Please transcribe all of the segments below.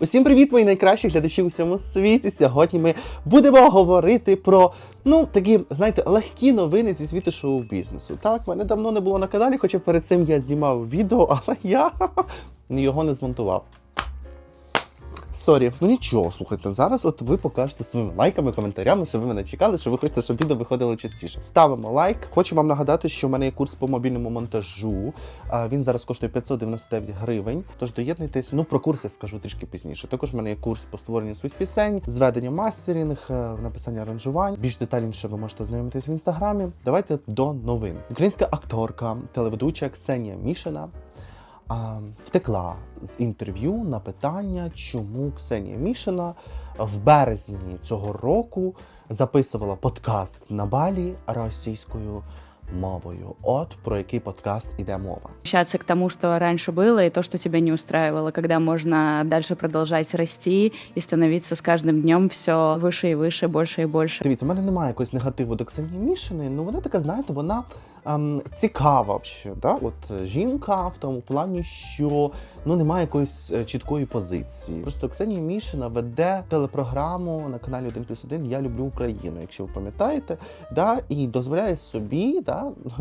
Усім привіт, мої найкращі глядачі у всьому світі. Сьогодні ми будемо говорити про ну такі, знаєте, легкі новини зі світу шоу-бізнесу. Так, мене давно не було на каналі, хоча перед цим я знімав відео, але я його не змонтував. Сорі, ну нічого, слухайте, зараз от ви покажете своїми лайками, коментарями, що ви мене чекали, що ви хочете, щоб відео виходило частіше. Ставимо лайк. Хочу вам нагадати, що в мене є курс по мобільному монтажу. Він зараз коштує 599 гривень. Тож доєднуйтесь. Ну про курс я скажу трішки пізніше. Також в мене є курс по створенню своїх пісень, зведення мастерінг, е, написання аранжувань. Більш детальніше ви можете ознайомитись в інстаграмі. Давайте до новин. Українська акторка, телеведуча Ксенія Мішина втекла з інтерв'ю на питання, чому Ксенія Мішина в березні цього року записувала подкаст на Балі російською мовою. От про який подкаст іде мова. Возвращаться к тому, что раньше было, и то, что тебя не устраивало, когда можно дальше продолжать расти и становиться с каждым днем все выше и выше, больше и больше. Дивіться, в мене немає якогось негативу до Ксенії Мішиної, ну вона така, знаєте, вона ем, цікава взагалі. Да? От е, жінка в тому плані, що ну немає якоїсь е, чіткої позиції. Просто Ксенія Мішина веде телепрограму на каналі 1 плюс 1 Я люблю Україну, якщо ви пам'ятаєте, да? і дозволяє собі да,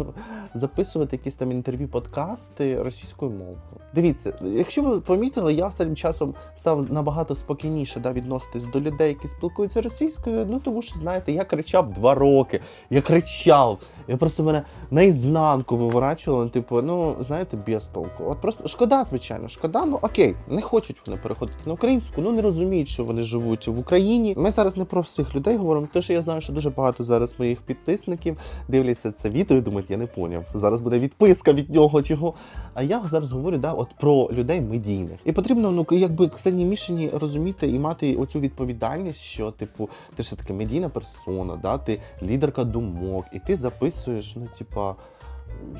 записувати якісь там інтерв'ю, подкасти російською мовою. Дивіться, якщо ви помітили, я останнім часом став набагато спокійніше да, відноситись до людей, які спілкуються російською. Ну тому що знаєте, я кричав два роки, я кричав. Я просто мене наізнанку виворачувало, ну, типу, ну знаєте, без толку. От просто шкода, звичайно, шкода. Ну окей, не хочуть вони переходити на українську, ну не розуміють, що вони живуть в Україні. Ми зараз не про всіх людей говоримо, тому що я знаю, що дуже багато зараз моїх підписників дивляться це відео і думають, я не поняв. Зараз буде відписка від нього чого. А я зараз говорю да, от про людей медійних. І потрібно, ну якби Ксенії Мішині розуміти і мати оцю відповідальність, що типу, ти ж все таки медійна персона, да, ти лідерка думок, і ти записуєш, ну, типа.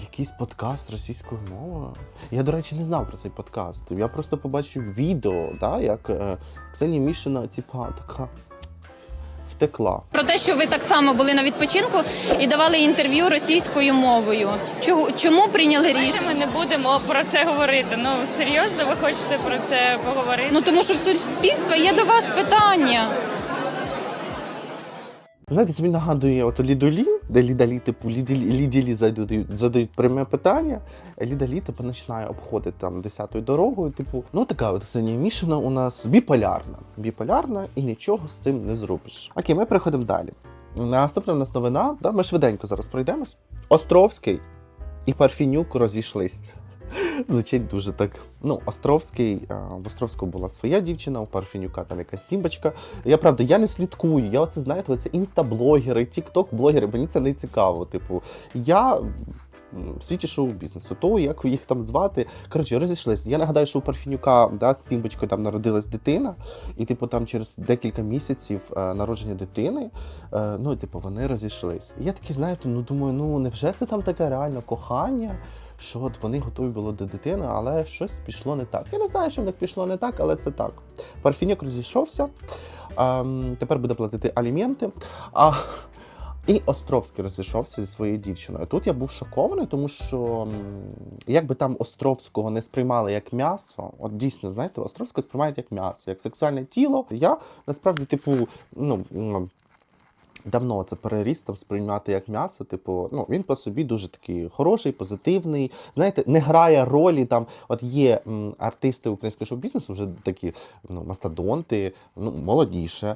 Якийсь подкаст російською мовою. Я, до речі, не знав про цей подкаст. Я просто побачив відео, да, як е, Ксенія Мішина, типа, така втекла. Про те, що ви так само були на відпочинку і давали інтерв'ю російською мовою. Чому, чому прийняли рішення? Ми не будемо про це говорити. Ну серйозно, ви хочете про це поговорити? Ну тому що в суспільства є до вас питання. Знаєте, собі нагадує от Лідолі, де Лідалі, типу, Ліділі, Ліділі задають, задають пряме питання, Лідалі типу, починає обходити там десятою дорогою. Типу, ну така от Мішина у нас біполярна. Біполярна і нічого з цим не зробиш. Окей, ми переходимо далі. Наступна у нас новина, да, ми швиденько зараз пройдемось. Островський і Парфінюк розійшлись. Звучить дуже так. Ну, Островський, в Островського була своя дівчина, у Парфенюка там якась сімбочка. Я правда, я не слідкую. Я оце знаєте, оце інстаблогери, тікток-блогери, мені це не цікаво. Типу, я в світі шоу-бізнесу, то як їх там звати. Коротше, розійшлись. Я нагадаю, що у Парфенюка да, з Сімбочкою там народилась дитина, і типу там через декілька місяців е, народження дитини, е, ну, типу, вони розійшлись. І я такий, знаєте, ну думаю, ну невже це там таке реально кохання? Що от вони готові були до дитини, але щось пішло не так. Я не знаю, що в них пішло не так, але це так. Парфінюк розійшовся, ем, тепер буде платити аліменти. А, і Островський розійшовся зі своєю дівчиною. Тут я був шокований, тому що якби там Островського не сприймали як м'ясо, от дійсно, знаєте, Островського сприймають як м'ясо, як сексуальне тіло. Я насправді, типу, ну. Давно це переріс там сприймати як м'ясо. Типу, ну він по собі дуже такий хороший, позитивний. Знаєте, не грає ролі там. От є м, артисти українського шоу-бізнесу, вже такі ну, мастодонти, ну молодіше, е,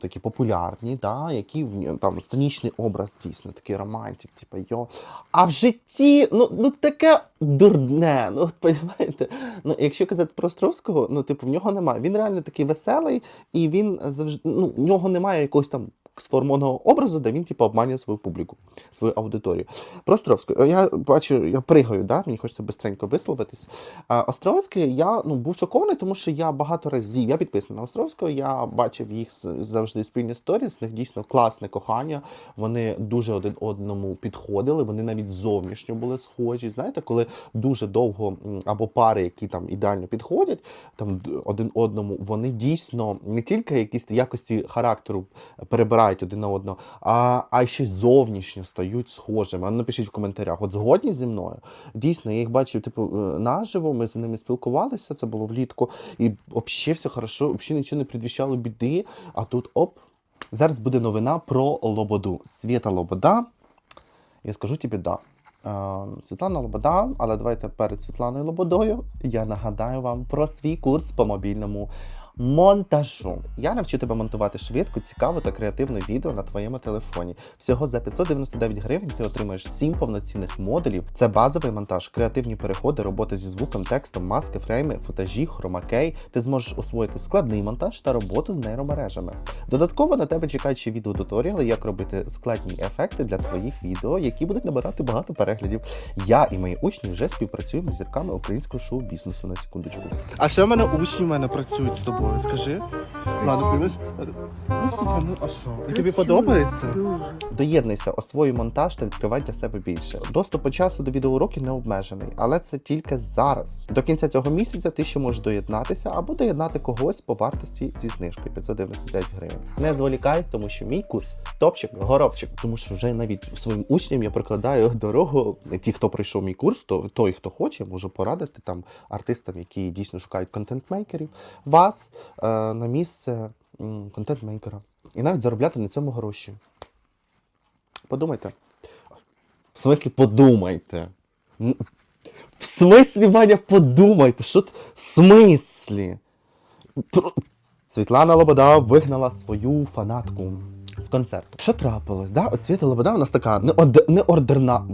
такі популярні, да, які там сценічний образ дійсно, такий романтик, типу йо. А в житті, ну, ну таке дурне. Ну, от розумієте? Ну, якщо казати про Островського, ну, типу, в нього немає. Він реально такий веселий, і він завжди ну, в нього немає якогось там сформованого образу, де він типу, обманює свою публіку, свою аудиторію. Про Островського. Я бачу, я пригаю, да? мені хочеться бистренько висловитись. А, Островський, я ну, був шокований, тому що я багато разів, я підписаний на Островського, я бачив їх завжди спільні сторіс, в них дійсно класне кохання, вони дуже один одному підходили, вони навіть зовнішньо були схожі. Знаєте, коли дуже довго або пари, які там ідеально підходять, там один одному, вони дійсно не тільки якісь якості характеру перебирають грають один на одного, а, а ще зовнішньо стають схожими. А напишіть в коментарях, от згодні зі мною. Дійсно, я їх бачив, типу, е, наживо, ми з ними спілкувалися, це було влітку, і взагалі все хорошо, взагалі нічого не предвіщало біди. А тут оп. Зараз буде новина про Лободу. Світа Лобода. Я скажу тобі да. Е, Світлана Лобода, але давайте перед Світланою Лободою я нагадаю вам про свій курс по мобільному монтажу. Я навчу тебе монтувати швидко, цікаво та креативне відео на твоєму телефоні. Всього за 599 гривень ти отримаєш 7 повноцінних модулів. Це базовий монтаж, креативні переходи, роботи зі звуком, текстом, маски, фрейми, футажі, хромакей. Ти зможеш освоїти складний монтаж та роботу з нейромережами. Додатково на тебе чекають ще відеотуторіали, як робити складні ефекти для твоїх відео, які будуть набирати багато переглядів. Я і мої учні вже співпрацюємо з зірками українського шоу-бізнесу на секундочку. А ще в мене учні в мене працюють з тобою. Скажи. Ладно, приймеш? Ну слухай, ну а що? І тобі подобається? Дуже. Доєднуйся, освоюй монтаж та відкривай для себе більше. Доступ по часу до відеоуроків не обмежений, але це тільки зараз. До кінця цього місяця ти ще можеш доєднатися або доєднати когось по вартості зі знижкою 599 гривень. Не зволікай, тому що мій курс топчик, горобчик. Тому що вже навіть своїм учням я прикладаю дорогу. Ті, хто пройшов мій курс, то той, хто хоче, можу порадити там артистам, які дійсно шукають контент-мейкерів, вас е, на місце контент-мейкера. І навіть заробляти на цьому гроші. Подумайте. В смислі, подумайте. В смислі, Ваня, подумайте. Що т- В смислі? Світлана Лобода вигнала свою фанатку з концерту. Що трапилось? Да? От Світа Лобода у нас така неордерна.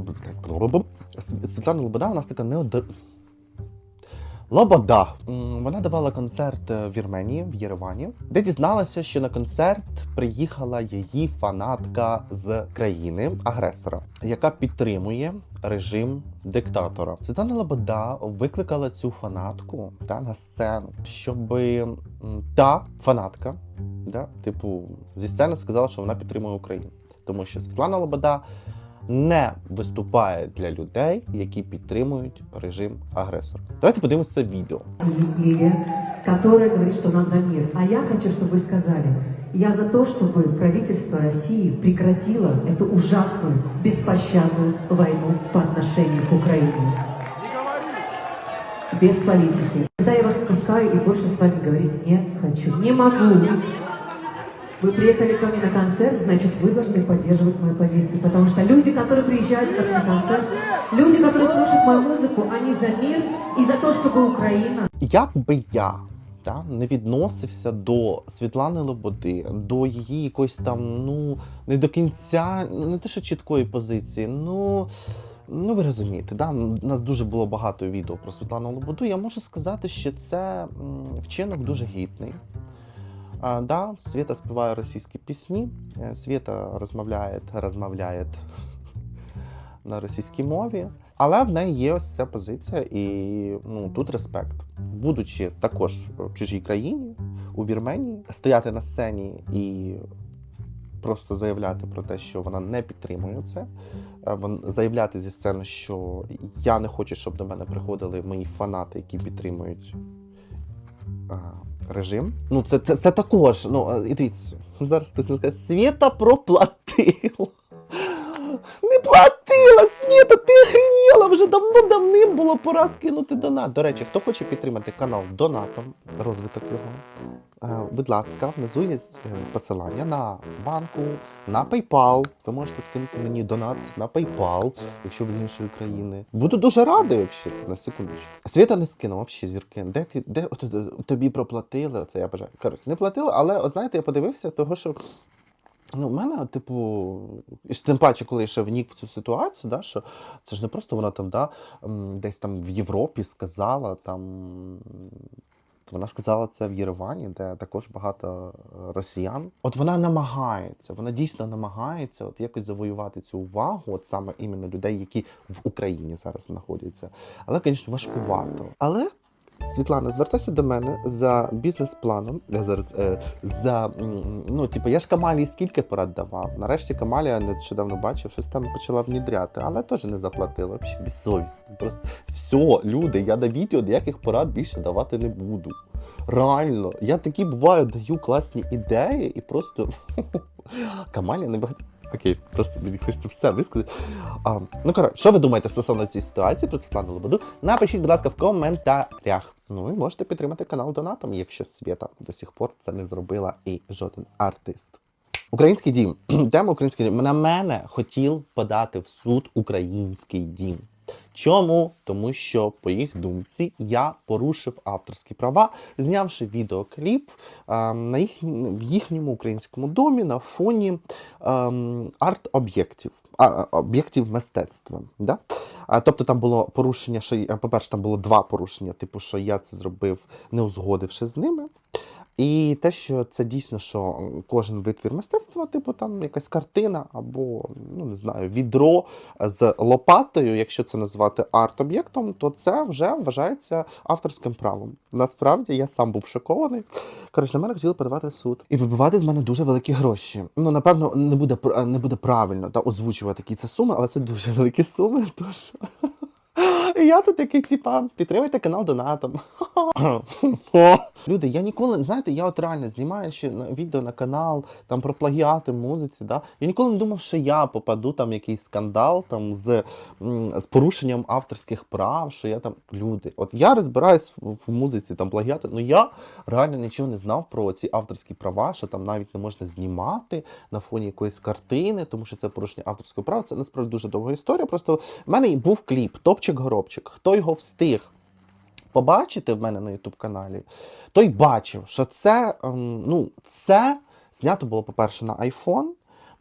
Світлана Лобода у нас така неодер... Лобода. Вона давала концерт е, в Вірменії, в Єревані, де дізналася, що на концерт приїхала її фанатка з країни агресора, яка підтримує режим диктатора. Світлана Лобода викликала цю фанатку та, на сцену, щоб та фанатка, да, типу, зі сцени сказала, що вона підтримує Україну. Тому що Світлана Лобода не виступає для людей, які підтримують режим агресора. Давайте подивимося це відео. Лилия, которая говорит, что она за мир. А я хочу, чтобы вы сказали, я за то, чтобы правительство России прекратило эту ужасную, беспощадную войну по отношению к Украине. Без политики. Когда я вас отпускаю и больше с вами говорить не хочу. Не могу. Вы приехали ко мне на концерт, значит, вы должны поддерживать мою позицию. Потому что люди, которые приезжают ко мне на концерт, люди, которые слушают мою музыку, они за мир и за то, чтобы Украина Як би я та, не відносився до Світлани Лободи, до її якоїсь там, ну, не до кінця, не те, що чіткої позиції, ну. Ну, ви розумієте, да? у нас дуже було багато відео про Світлану Лободу. Я можу сказати, що це м, вчинок дуже гідний. А, да, Світа співає російські пісні, е, Світа розмовляє, розмовляє на російській мові. Але в неї є ось ця позиція, і ну тут респект. Будучи також в чужій країні, у Вірменії, стояти на сцені і просто заявляти про те, що вона не підтримує це. Заявляти зі сцени, що я не хочу, щоб до мене приходили мої фанати, які підтримують режим. Ну, це, це, це також. Ну, е, і дивіться, зараз ти скаже, Світа проплатила. Не платила, Світа, ти охренела, вже давно-давним було пора скинути донат. До речі, хто хоче підтримати канал донатом, розвиток його, е, будь ласка, внизу є е, посилання на банку, на PayPal. Ви можете скинути мені донат на PayPal, якщо ви з іншої країни. Буду дуже радий, взагалі, на секундочку. Світа не скинула, взагалі, зірки. Де ти, де от, тобі проплатили? Оце я бажаю. Коротше, не платили, але от знаєте, я подивився, того, що Ну, у мене, типу, і тим паче, коли я ще внік в цю ситуацію, да, що це ж не просто вона там, да, десь там в Європі сказала там. Вона сказала це в Єревані, де також багато е, росіян. От вона намагається, вона дійсно намагається от якось завоювати цю увагу, от саме іменно людей, які в Україні зараз знаходяться. Але, звісно, важкувато. Але Світлана, звертайся до мене за бізнес-планом. Я зараз е, за ну, типу, я ж Камалії скільки порад давав. Нарешті Камалія нещодавно бачив, щось там почала внідряти, але теж не заплатила. Взагалі безсовісно. Просто все, люди, я на відео ніяких порад більше давати не буду. Реально, я такі буваю, даю класні ідеї і просто Камалія не багато. Окей, просто мені хочеться все висказати. А, ну коротше, що ви думаєте стосовно цієї ситуації про Світлану Лободу? Напишіть, будь ласка, в коментарях. Ну і можете підтримати канал донатом, якщо Свята до сих пор це не зробила і жоден артист. Український дім. Тема український дім. На мене хотів подати в суд український дім. Чому? Тому що, по їх думці, я порушив авторські права, знявши відеокліп е, на їх, в їхньому українському домі на фоні ем, арт-об'єктів, об'єктів мистецтва. Да? А, тобто там було порушення, що по-перше, там було два порушення, типу, що я це зробив, не узгодивши з ними. І те, що це дійсно, що кожен витвір мистецтва, типу там якась картина або ну не знаю, відро з лопатою, якщо це назвати арт-об'єктом, то це вже вважається авторським правом. Насправді я сам був шокований. Коротше, на мене хотіли подавати в суд і вибивати з мене дуже великі гроші. Ну напевно, не буде не буде правильно та озвучувати які це суми, але це дуже великі суми. Тож і я тут такий, типа, підтримуйте канал донатом. Люди, я ніколи, знаєте, я от реально знімаю ще відео на канал там про плагіати музиці. Да? Я ніколи не думав, що я попаду там якийсь скандал там з, з порушенням авторських прав, що я там люди. От я розбираюсь в, музиці там плагіати, але я реально нічого не знав про ці авторські права, що там навіть не можна знімати на фоні якоїсь картини, тому що це порушення авторського права. Це насправді дуже довга історія. Просто в мене був кліп Топчик-горобчик. Хто його встиг побачити в мене на YouTube каналі, той бачив, що це, ем, ну, це знято було, по-перше, на iPhone.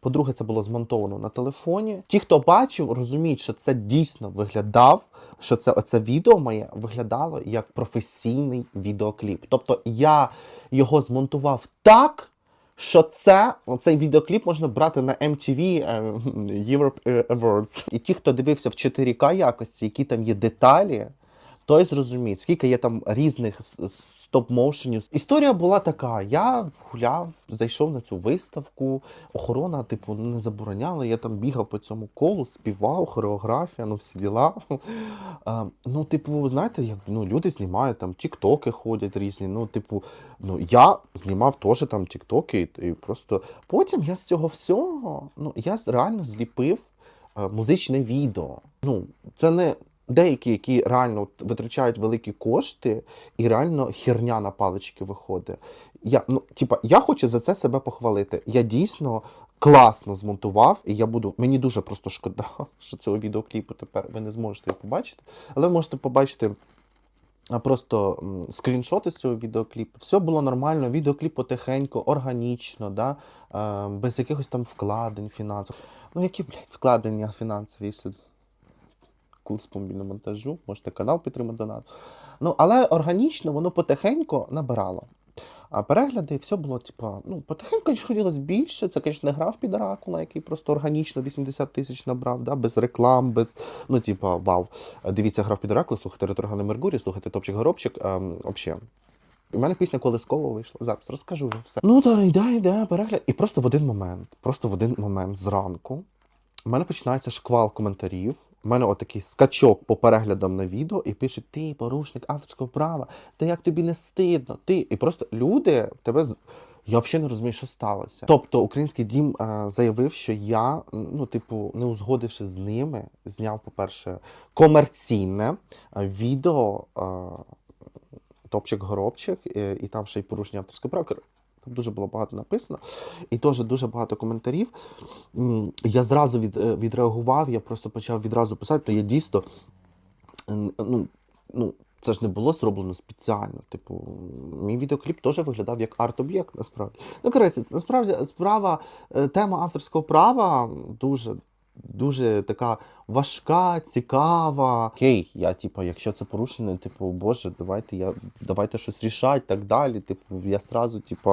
По-друге, це було змонтовано на телефоні. Ті, хто бачив, розуміють, що це дійсно виглядав, що це оце відео моє виглядало як професійний відеокліп. Тобто я його змонтував так, що це цей відеокліп можна брати на MTV е, Europe Awards. І ті, хто дивився в 4К якості, які там є деталі, той зрозуміє, скільки є там різних стоп-моушенів. Історія була така: я гуляв, зайшов на цю виставку, охорона, типу, не забороняла. Я там бігав по цьому колу, співав, хореографія, ну всі діла. Ну, типу, знаєте, як ну, люди знімають там тіктоки ходять різні. Ну, типу, ну я знімав теж там тіктоки, і, просто потім я з цього всього, ну я реально зліпив е, музичне відео. Ну, це не деякі, які реально витрачають великі кошти, і реально херня на палички виходить. Я, ну, типа, я хочу за це себе похвалити. Я дійсно класно змонтував, і я буду. Мені дуже просто шкода, що цього відеокліпу тепер ви не зможете його побачити. Але ви можете побачити. А просто скріншоти з цього відеокліпу. Все було нормально, відеокліп потихеньку, органічно, да? е, без якихось там вкладень фінансових. Ну, які, блядь, вкладення фінансові? Курс по монтажу, можете канал підтримати донат. Ну, але органічно воно потихеньку набирало. А перегляди, все було, типа, ну, потихеньку ж хотілося більше. Це, звісно, не грав під Оракула, який просто органічно 80 тисяч набрав, да? без реклам, без. Ну, типа, вау. Дивіться, грав під Оракула, слухайте Ретрогани Меркурій, слухайте Топчик Горобчик. Ем, взагалі. У мене пісня колискова вийшла. Зараз розкажу вже все. Ну та йде, йде, перегляд. І просто в один момент, просто в один момент зранку, у мене починається шквал коментарів. У мене отакий скачок по переглядам на відео, і пише: ти порушник авторського права, та як тобі не стидно? Ти. І просто люди тебе я взагалі не розумію, що сталося. Тобто, український дім е, заявив, що я, ну, типу, не узгодивши з ними, зняв, по-перше, комерційне е, відео. Е, Топчик-горобчик, е, і там ще й порушення авторського права. Там дуже було багато написано, і теж дуже багато коментарів. Я зразу від, е, відреагував, я просто почав відразу писати, то я дійсно. е, Ну, ну, це ж не було зроблено спеціально. Типу, мій відеокліп теж виглядав як арт-об'єкт, насправді. Ну, коротше, насправді справа, е, тема авторського права дуже. Дуже така важка, цікава. Окей, я, типу, якщо це порушено, типу, боже, давайте я давайте щось рішать, так далі. Типу, я сразу, типу,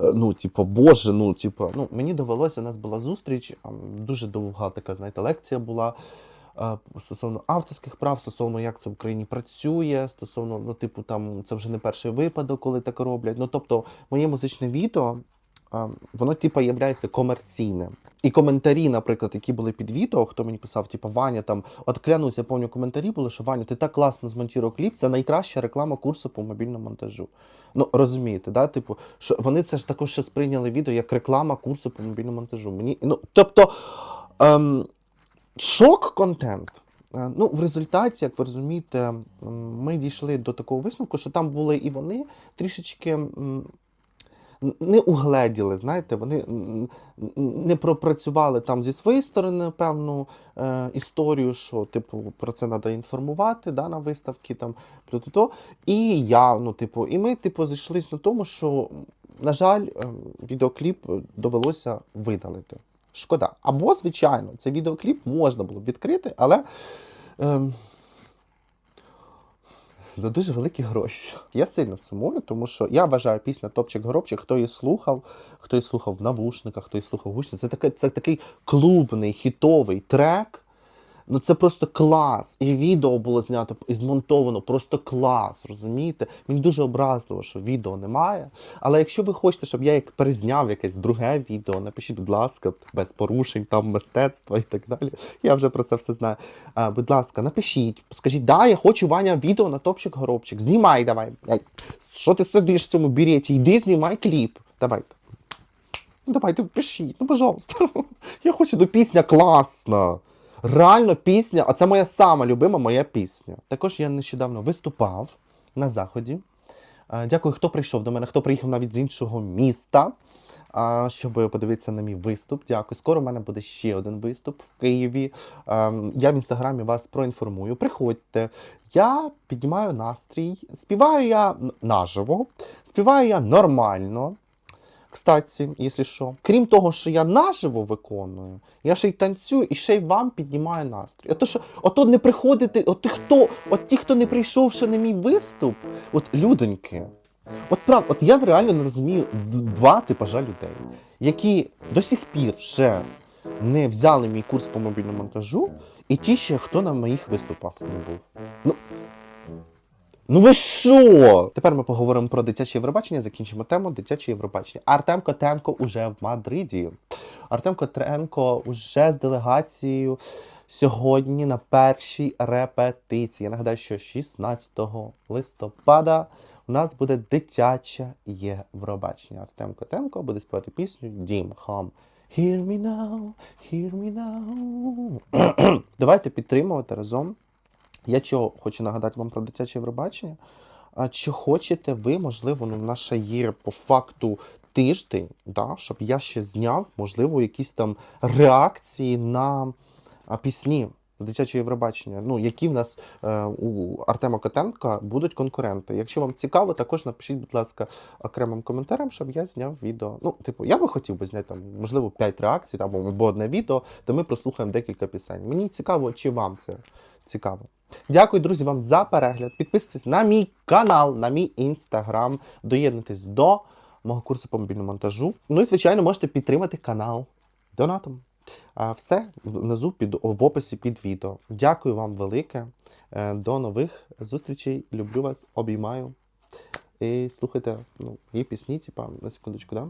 е, ну, типу, боже, ну, типу, ну, мені довелося, у нас була зустріч, дуже довга така, знаєте, лекція була. е, Стосовно авторських прав, стосовно як це в Україні працює, стосовно, ну, типу, там це вже не перший випадок, коли так роблять. Ну, тобто, моє музичне відео воно типа є комерційним. І коментарі, наприклад, які були під відео, хто мені писав, типу, Ваня там, от клянусь, я пам'ятаю, коментарі були, що Ваня, ти так класно змонтував кліп, це найкраща реклама курсу по мобільному монтажу. Ну, розумієте, да? типу, що вони це ж також ще сприйняли відео як реклама курсу по мобільному монтажу. Мені, ну, тобто, ем, шок-контент. Е, Ну, в результаті, як ви розумієте, ми дійшли до такого висновку, що там були і вони трішечки не угледіли, знаєте, вони не пропрацювали там зі своєї сторони певну е, історію, що типу про це треба інформувати да, на виставки там про то. І я, ну, типу, і ми, типу, зійшлися на тому, що, на жаль, е, відеокліп довелося видалити. Шкода. Або, звичайно, цей відеокліп можна було б відкрити, але. Ем, за дуже великі гроші. Я сильно сумую, тому що я вважаю пісня Топчик Горобчик, хто її слухав, хто її слухав в навушниках, хто її слухав в гучно. Це, таке, це такий клубний, хітовий трек. Ну це просто клас. І відео було знято і змонтовано просто клас. Розумієте? Мені дуже образливо, що відео немає. Але якщо ви хочете, щоб я як перезняв якесь друге відео, напишіть, будь ласка, без порушень, там мистецтва і так далі. Я вже про це все знаю. А, будь ласка, напишіть, скажіть, да, я хочу Ваня відео на топчик горобчик. Знімай давай. Що ти сидиш в цьому береті? Йди, знімай кліп. Давайте. Ну, давайте, пишіть, ну, пожалуйста. Я хочу до пісня класна. Реально пісня, а це моя сама любима моя пісня. Також я нещодавно виступав на заході. Дякую, хто прийшов до мене, хто приїхав навіть з іншого міста, щоб подивитися на мій виступ. Дякую. Скоро в мене буде ще один виступ в Києві. Я в інстаграмі вас проінформую. Приходьте. Я піднімаю настрій, співаю я наживо, співаю я нормально. Кстати, якщо що. Крім того, що я наживо виконую, я ще й танцюю і ще й вам піднімаю настрій. Ото що, ото не приходити, от хто, от ті, хто не прийшов ще на мій виступ, от людоньки. От прав, от я реально не розумію два типажа людей, які до сих пір ще не взяли мій курс по мобільному монтажу, і ті ще, хто на моїх виступах не був. Ну, Ну ви що? Тепер ми поговоримо про дитяче Євробачення, закінчимо тему дитяче Євробачення. Артем Котенко уже в Мадриді. Артем Котенко уже з делегацією сьогодні на першій репетиції. Я нагадаю, що 16 листопада у нас буде дитяче Євробачення. Артем Котенко буде співати пісню Дім Хам. Hear me now, hear me now. Давайте підтримувати разом. Я чого хочу нагадати вам про дитяче Євробачення. А чи хочете ви, можливо, ну, наша є по факту тиждень, да, щоб я ще зняв, можливо, якісь там реакції на пісні дитячого Євробачення, ну, які в нас е, у Артема Котенка будуть конкуренти. Якщо вам цікаво, також напишіть, будь ласка, окремим коментарем, щоб я зняв відео. Ну, типу, я би хотів би зняти там, можливо, 5 реакцій там, або одне відео, де ми прослухаємо декілька пісень. Мені цікаво, чи вам це цікаво. Дякую, друзі, вам за перегляд. Підписуйтесь на мій канал, на мій інстаграм, доєднуйтесь до мого курсу по мобільному монтажу. Ну і, звичайно, можете підтримати канал донатом. А все внизу під в описі під відео. Дякую вам велике. Е, До нових зустрічей. Люблю вас, обіймаю. І слухайте ну, її пісні, типа, на секундочку, да?